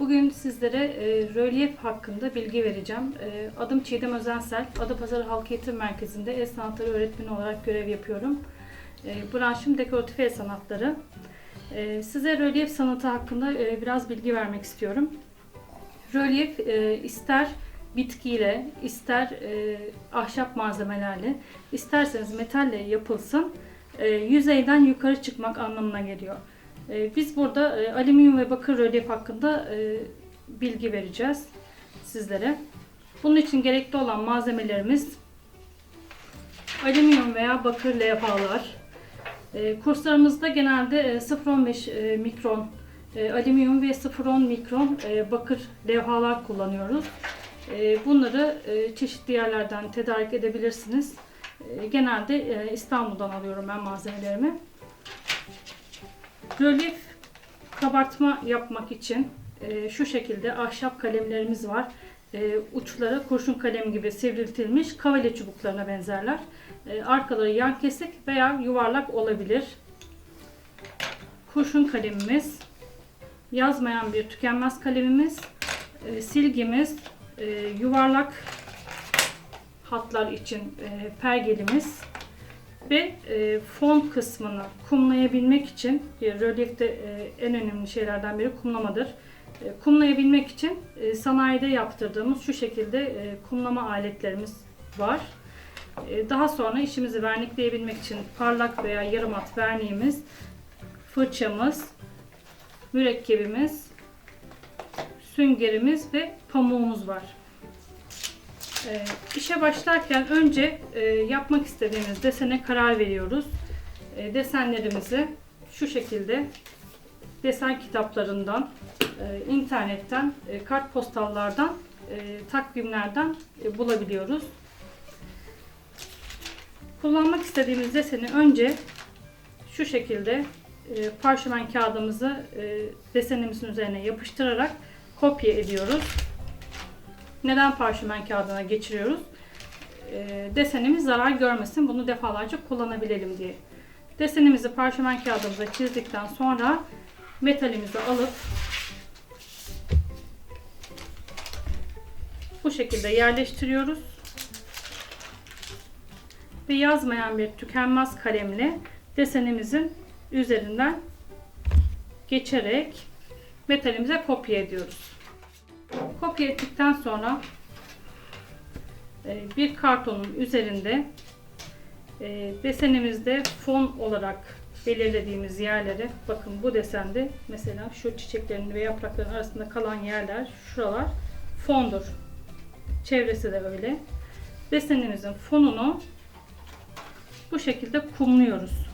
Bugün sizlere e, rölyef hakkında bilgi vereceğim. Ee, Adım Çiğdem Özensel. Adapazarı Halk Eğitim Merkezi'nde el sanatları öğretmeni olarak görev yapıyorum. Ee, Branşım dekoratif el sanatları. Ee, Size rölyef sanatı hakkında e, biraz bilgi vermek istiyorum. Rölyef e, ister bitkiyle, ister e, ahşap malzemelerle, isterseniz metalle yapılsın, e, yüzeyden yukarı çıkmak anlamına geliyor. E, Biz burada e, alüminyum ve bakır rölyef hakkında e, bilgi vereceğiz sizlere. Bunun için gerekli olan malzemelerimiz alüminyum veya bakır levhalar. Kurslarımızda genelde e, 0.15 e, mikron alüminyum ve 0.10 mikron bakır levhalar kullanıyoruz. Bunları çeşitli yerlerden tedarik edebilirsiniz. Genelde İstanbul'dan alıyorum ben malzemelerimi. Rölyef kabartma yapmak için e, şu şekilde ahşap kalemlerimiz var. E, uçları kurşun kalem gibi sivriltilmiş kavale çubuklarına benzerler. E, arkaları yan kesik veya yuvarlak olabilir. Kurşun kalemimiz, yazmayan bir tükenmez kalemimiz, e, silgimiz, e, yuvarlak hatlar için e, pergelimiz, ve e, fon kısmını kumlayabilmek için bir rölyefte e, en önemli şeylerden biri kumlamadır. E, kumlayabilmek için e, sanayide yaptırdığımız şu şekilde e, kumlama aletlerimiz var. E, daha sonra işimizi vernikleyebilmek için parlak veya yarım at verniğimiz, fırçamız, mürekkebimiz, süngerimiz ve pamuğumuz var. E, işe başlarken önce e, yapmak istediğimiz desene karar veriyoruz. E, desenlerimizi şu şekilde desen kitaplarından, e, internetten, e, kartpostallardan, e, takvimlerden e, bulabiliyoruz. Kullanmak istediğimiz deseni önce şu şekilde e, parşömen kağıdımızı e, desenimizin üzerine yapıştırarak kopya ediyoruz. Neden parşömen kağıdına geçiriyoruz? E, desenimiz zarar görmesin. Bunu defalarca kullanabilelim diye. Desenimizi parşömen kağıdımıza çizdikten sonra metalimizi alıp bu şekilde yerleştiriyoruz. Ve yazmayan bir tükenmez kalemle desenimizin üzerinden geçerek metalimize kopya ediyoruz. Kopya ettikten sonra e, bir kartonun üzerinde e, desenimizde fon olarak belirlediğimiz yerlere bakın bu desende mesela şu çiçeklerin ve yaprakların arasında kalan yerler şuralar fondur. Çevresi de öyle. Desenimizin fonunu bu şekilde kumluyoruz.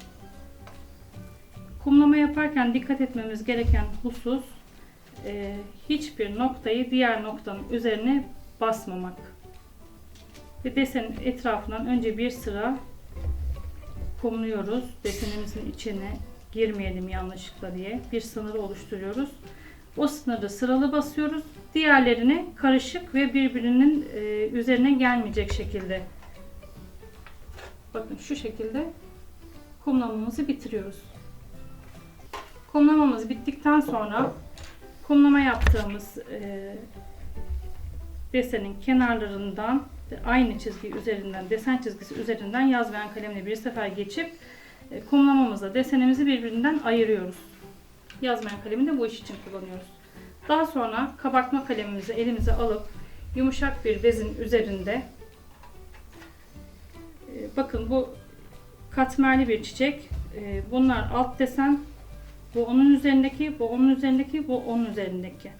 Kumlama yaparken dikkat etmemiz gereken husus e, hiçbir noktayı diğer noktanın üzerine basmamak. Ve desenin etrafından önce bir sıra kumluyoruz. Desenimizin içine girmeyelim yanlışlıkla diye bir sınırı oluşturuyoruz. O sınırı sıralı basıyoruz. Diğerlerini karışık ve birbirinin e, üzerine gelmeyecek şekilde. Bakın şu şekilde kumlamamızı bitiriyoruz. Kumlamamız bittikten sonra kumlama yaptığımız e, desenin kenarlarından aynı çizgi üzerinden, desen çizgisi üzerinden yaz ve kalemle bir sefer geçip e, kumlamamızla desenimizi birbirinden ayırıyoruz. Yazmayan kalemi de bu iş için kullanıyoruz. Daha sonra kabartma kalemimizi elimize alıp yumuşak bir bezin üzerinde e, bakın bu katmerli bir çiçek. E, bunlar alt desen, bu onun üzerindeki, bu onun üzerindeki, bu onun üzerindeki.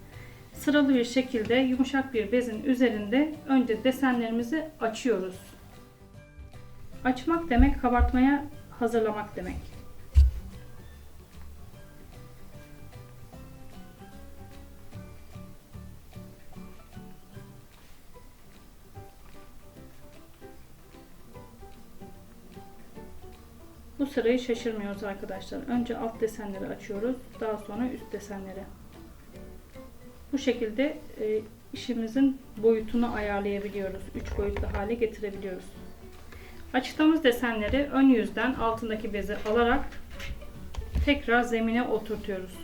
Sıralı bir şekilde yumuşak bir bezin üzerinde önce desenlerimizi açıyoruz. Açmak demek kabartmaya hazırlamak demek. Bu sırayı şaşırmıyoruz arkadaşlar. Önce alt desenleri açıyoruz. Daha sonra üst desenleri. Bu şekilde e, işimizin boyutunu ayarlayabiliyoruz. 3 boyutlu hale getirebiliyoruz. Açtığımız desenleri ön yüzden altındaki bezi alarak tekrar zemine oturtuyoruz.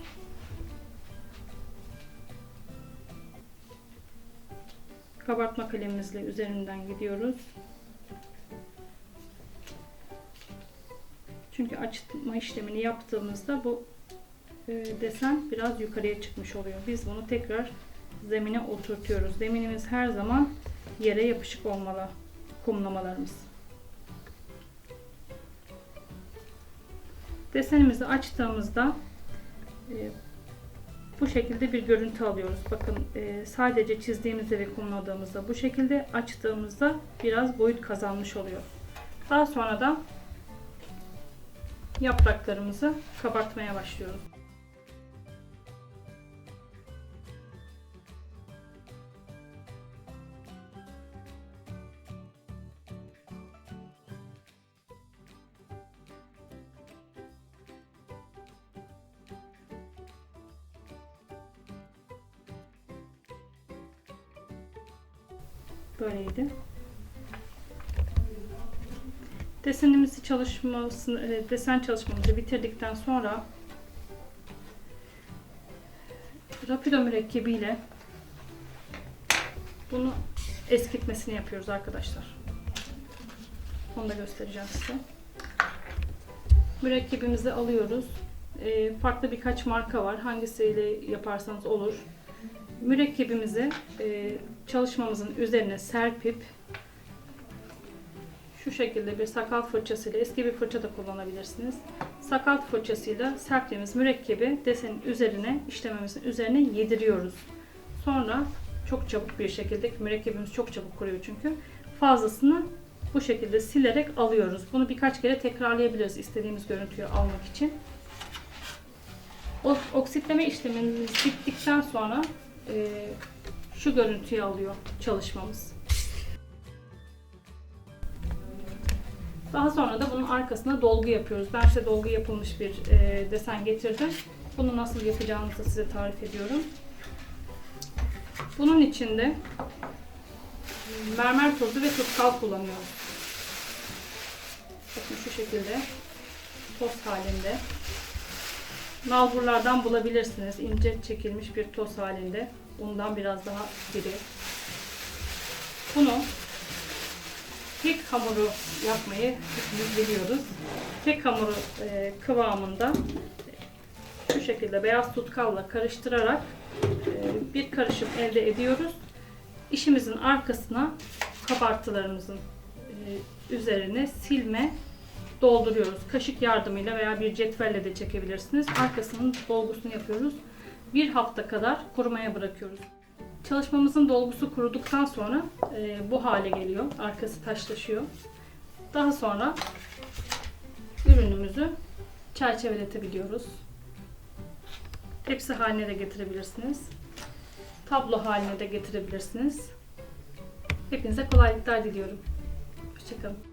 Kabartma kalemimizle üzerinden gidiyoruz. Çünkü açma işlemini yaptığımızda bu e, desen biraz yukarıya çıkmış oluyor. Biz bunu tekrar zemine oturtuyoruz. Zeminimiz her zaman yere yapışık olmalı kumlamalarımız. Desenimizi açtığımızda e, bu şekilde bir görüntü alıyoruz. Bakın e, sadece çizdiğimizde ve kumladığımızda bu şekilde açtığımızda biraz boyut kazanmış oluyor. Daha sonra da yapraklarımızı kabartmaya başlıyoruz. Böyleydi. Desenimizi çalışmasını, e, desen çalışmamızı bitirdikten sonra Rapido mürekkebiyle bunu eskitmesini yapıyoruz arkadaşlar. Onu da göstereceğim size. Mürekkebimizi alıyoruz. E, farklı birkaç marka var. Hangisiyle yaparsanız olur. Mürekkebimizi e, çalışmamızın üzerine serpip şu şekilde bir sakal fırçasıyla eski bir fırça da kullanabilirsiniz. Sakal fırçasıyla serptiğimiz mürekkebi desenin üzerine işlememizin üzerine yediriyoruz. Sonra çok çabuk bir şekilde mürekkebimiz çok çabuk kuruyor çünkü fazlasını bu şekilde silerek alıyoruz. Bunu birkaç kere tekrarlayabiliriz istediğimiz görüntüyü almak için. Oksitleme işlemimiz bittikten sonra e, şu görüntüyü alıyor çalışmamız. Daha sonra da bunun arkasına dolgu yapıyoruz. Ben size dolgu yapılmış bir e, desen getirdim. Bunu nasıl yapacağınızı size tarif ediyorum. Bunun içinde mermer tozu ve tutkal kullanıyoruz. Bakın şu şekilde toz halinde. Nalburlardan bulabilirsiniz. İnce çekilmiş bir toz halinde. Bundan biraz daha diri. Bunu kek hamuru yapmayı hepimiz biliyoruz. Kek hamuru e, kıvamında şu şekilde beyaz tutkalla karıştırarak e, bir karışım elde ediyoruz. İşimizin arkasına kabartılarımızın e, üzerine silme dolduruyoruz. Kaşık yardımıyla veya bir cetvelle de çekebilirsiniz. Arkasının dolgusunu yapıyoruz. Bir hafta kadar kurumaya bırakıyoruz. Çalışmamızın dolgusu kuruduktan sonra e, bu hale geliyor. Arkası taşlaşıyor. Daha sonra ürünümüzü çerçeveletebiliyoruz. Tepsi haline de getirebilirsiniz. Tablo haline de getirebilirsiniz. Hepinize kolaylıklar diliyorum. Hoşçakalın.